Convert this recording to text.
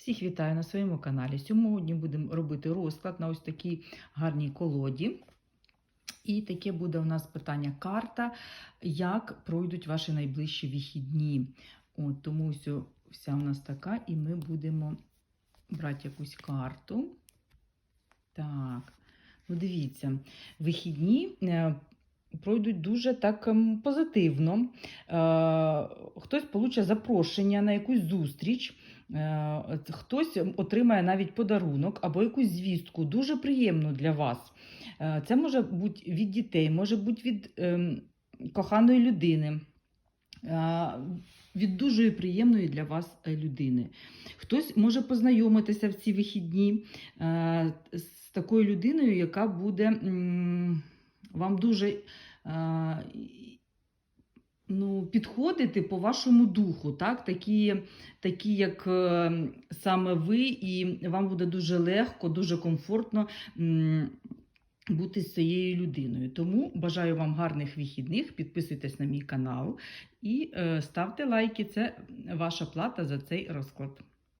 Всіх вітаю на своєму каналі. Сьогодні будемо робити розклад на ось такій гарній колоді. І таке буде у нас питання карта, як пройдуть ваші найближчі вихідні. От, тому вся у нас така, і ми будемо брати якусь карту. Так, ну дивіться, вихідні е, пройдуть дуже так ем, позитивно. Хтось получить запрошення на якусь зустріч. Е, Хтось отримає навіть подарунок або якусь звістку, дуже приємну для вас. Е, Це може бути від дітей, може бути від ем, коханої людини, е, від дуже приємної для вас людини. Хтось може познайомитися в ці вихідні з такою людиною, яка буде вам дуже підходити по вашому духу, так? такі, такі як е, саме ви, і вам буде дуже легко, дуже комфортно. Бути з цією людиною. Тому бажаю вам гарних вихідних. Підписуйтесь на мій канал і е, ставте лайки. Це ваша плата за цей розклад.